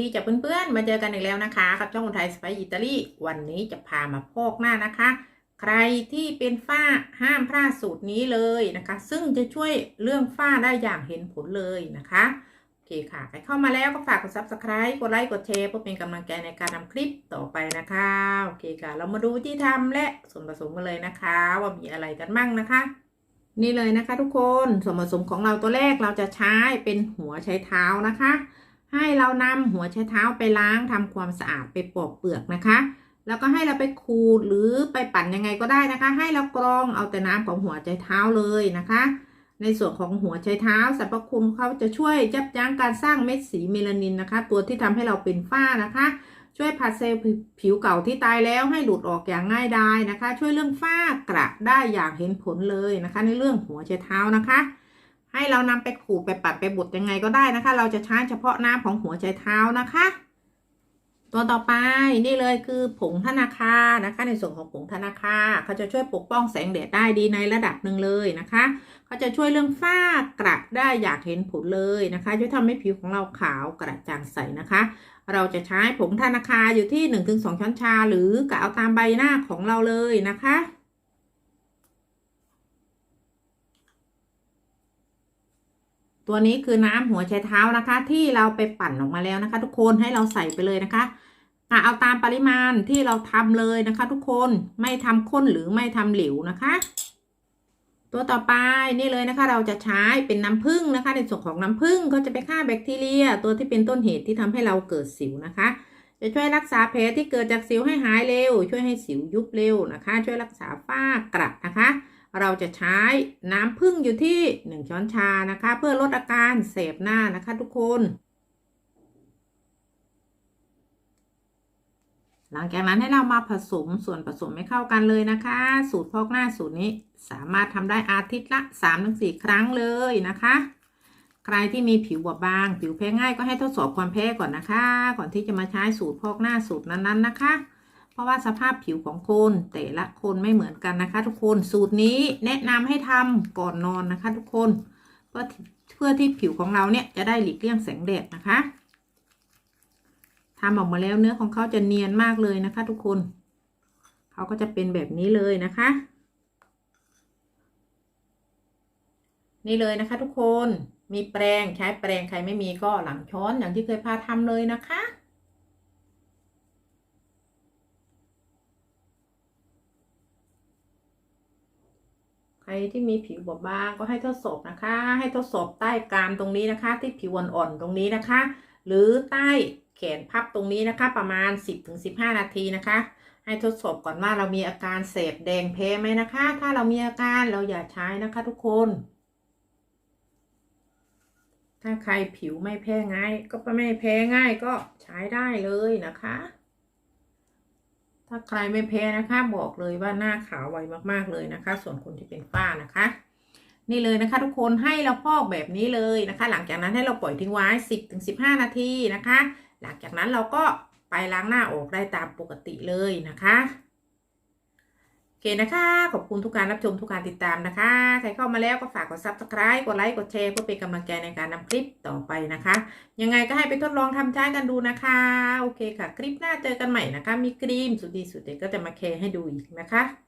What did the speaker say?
ดีจากเพื่อนๆ มาเจอกันอีกแล้วนะคะ กับช่องคนไทยสไปอิตาลีวันนี้จะพามาพอกหน้านะคะ ใครที่เป็นฝ้าห้ามพลาดสูตรนี้เลยนะคะ ซึ่งจะช่วยเรื่องฝ้าได้อย่างเห็นผลเลยนะคะโอเคค่ะ ใครเข้ามาแล้วก็ฝากกด subscribe กดไลค์กดแชร์เพื่อเป็นกำลังใจในการทำคลิปต่อไปนะคะโอเคค่ะ เรามาดูที่ทำและส่วนผสมกันเลยนะคะ ว่ามีอะไรกันบ้างนะคะนี่เลยนะคะทุกคนส่วนผสมของเราตัวแรกเราจะใช้เป็นหัวใช้เท้านะคะ ให้เรานำหัวใช้เท้าไปล้างทำความสะอาดไปปอกเปลือกนะคะ แล้วก็ให้เราไปขูดหรือไปปั่นยังไงก็ได้นะคะ ให้เรากรองเอาแต่น้ำของหัวใจเท้าเลยนะคะ ในส่วนของหัวใจเท้าสรรพคุณเขาจะช่วยยับยั้งการสร้างเม็ดสีเมลานินนะคะ ตัวที่ทำให้เราเป็นฝ้านะคะ ช่วยผัดเซลล์ผิวเก่าที่ตายแล้วให้หลุดออกอย่างง่ายดายนะคะ ช่วยเรื่องฝ้ากระได้อย่างเห็นผลเลยนะคะ ในเรื่องหัวใจเท้านะคะ ให้เรานำไปขูดไปปัดไปบดยังไงก็ได้นะคะ เราจะใช้เฉพาะน้ำของหัวใจเท้านะคะ ตัวต่อไปนี่เลยคือผงธนาคานะคะ ในส่วนของผงธนาคาเขาจะช่วยปกป้องแสงแดดได้ดีในระดับหนึ่งเลยนะคะเขาจะช่วยเรื่องฝ้ากระได้อยางเห็นผลเลยนะคะช่วยทำให้ผิวของเราขาวกระจ่างใสนะคะเราจะใช้ผงธนาคาอยู่ที่ 1-2 ช้อนชา หรือกะเอาตามใบหน้าของเราเลยนะคะ ตัวนี้คือน้ำหัวไชเท้านะคะ ที่เราไปปั่นออกมาแล้วนะคะ ทุกคนให้เราใส่ไปเลยนะคะกะเอาตามปริมาณที่เราทำเลยนะคะ ทุกคนไม่ทำข้นหรือไม่ทำเหลวนะคะ ตัวต่อไปนี่เลยนะคะ เราจะใช้เป็นน้ำผึ้งนะคะ ในส่วนของน้ำผึ้งก็จะไปฆ่าแบคทีเรีย ตัวที่เป็นต้นเหตุที่ทำให้เราเกิดสิวนะคะ จะช่วยรักษาแผลที่เกิดจากสิวให้หายเร็ว ช่วยให้สิวยุบเร็วนะคะ ช่วยรักษาฝ้ากระนะคะ เราจะใช้น้ำผึ้งอยู่ที่ 1 ช้อนชานะคะ เพื่อลดอาการเสบหน้านะคะทุกคน หลังจากนั้นให้เรามาผสมส่วนผสมให้เข้ากันเลยนะคะ สูตรพอกหน้าสูตรนี้สามารถทำได้อาทิตย์ละ3-4 ครั้งเลยนะคะใครที่มีผิวบอบบาง ผิวแพ้ง่ายก็ให้ทดสอบความแพ้ก่อนนะคะ ก่อนที่จะมาใช้สูตรพอกหน้าสูตรนั้นๆนะคะ ราะว่าสภาพผิวของคนแต่ละคนไม่เหมือนกันนะคะ ทุกคนสูตรนี้แนะนำให้ทำก่อนนอนนะคะ ทุกคนเพื่อเพื่อที่ผิวของเราเนี่ยจะได้หลีกเลี่ยงแสงแดดนะคะทำออกมาแล้วเนื้อของเขาจะเนียนมากเลยนะคะ ทุกคนเขาก็จะเป็นแบบนี้เลยนะคะ นี่เลยนะคะ ทุกคนมีแปรงใช้แปรงใครไม่มีก็หลังช้อนอย่างที่เคยพาทำเลยนะคะ ครที่มีผิวบอบบางก็ให้ทดสอบนะคะ ให้ทดสอบใต้กรามตรงนี้นะคะ ที่ผิวอ่อนๆตรงนี้นะคะ หรือใต้แขนพับตรงนี้นะคะ ประมาณ 10-15 นาทีนะคะ ให้ทดสอบก่อนว่าเรามีอาการเสบแดงแพ้ไหมนะคะ ถ้าเรามีอาการเราอย่าใช้นะคะทุกคน ถ้าใครผิวไม่แพ้ง่าย ก็ไม่แพ้ง่ายก็ใช้ได้เลยนะคะ ถ้าใครไม่แพ้นะคะบอกเลยว่าหน้าขาวไวมากๆเลยนะคะ ส่วนคนที่เป็นฝ้านะคะ นี่เลยนะคะ ทุกคนให้เราพอกแบบนี้เลยนะคะ หลังจากนั้นให้เราปล่อยทิ้งไว้ 10-15 นาทีนะคะ หลังจากนั้นเราก็ไปล้างหน้าออกได้ตามปกติเลยนะคะ โอเคนะคะ ขอบคุณทุกการรับชมทุกการติดตามนะคะ ใครเข้ามาแล้วก็ฝากกด subscribe กดไลค์กดแชร์เพื่อเป็นกำลังใจในการนำคลิปต่อไปนะคะ ยังไงก็ให้ไปทดลองทำใช้กันดูนะคะ โอเคค่ะ คลิปหน้าเจอกันใหม่นะคะ มีครีมสุดดีสุดเด็ดก็จะมาแคร์ให้ดูอีกนะคะ